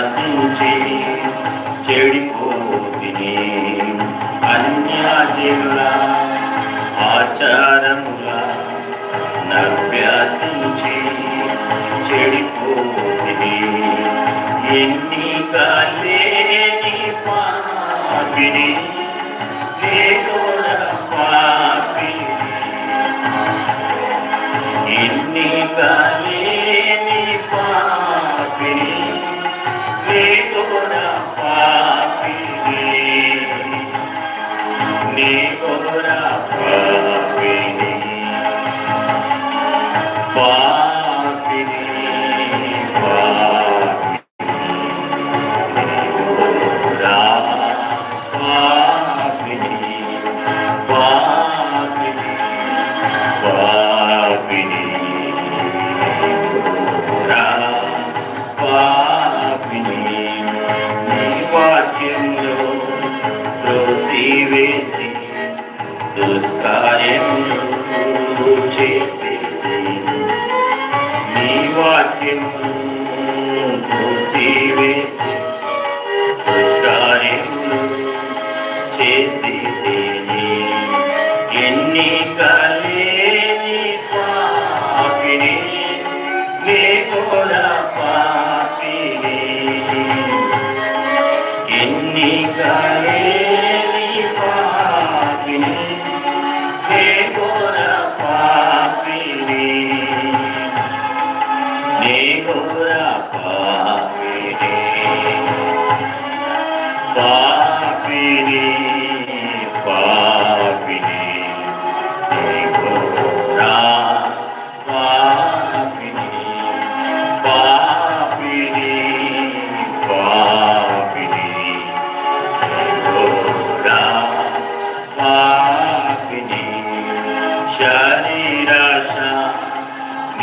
నశించి చెడిపోతిని. అన్యాతిల ఆచారముల నవ్యాసించి చెడిపోతిని. ఎన్నిక లేని పాపిని లేదోడ పాపిని పురస్కారములు చేసి నీ వాక్యము পাপিনী পাপিনী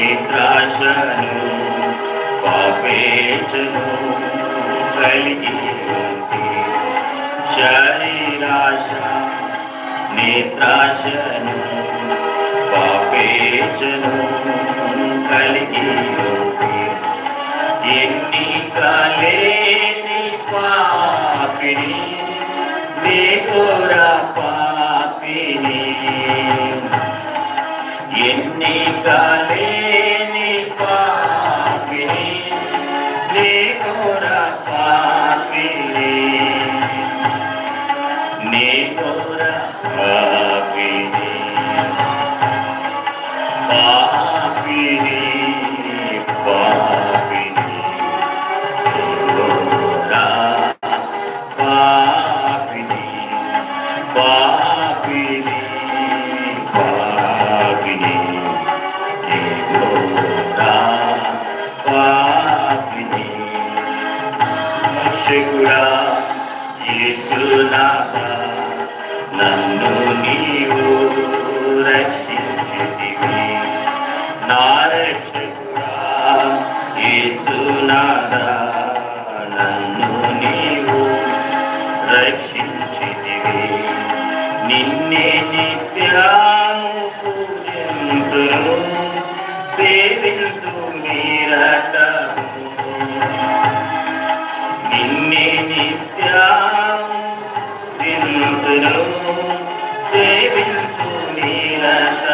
Nidrasanu Papechanu Kalini शरीराशा नेत्राशनु पापेचनु कलियो రక్షకుడా నన్ను నీవు రక్షించితివి. నా రక్షకుడా యేసునాథా నన్ను నీవు రక్షించితివి. నిన్నే నిత్య సేవింపు నీలత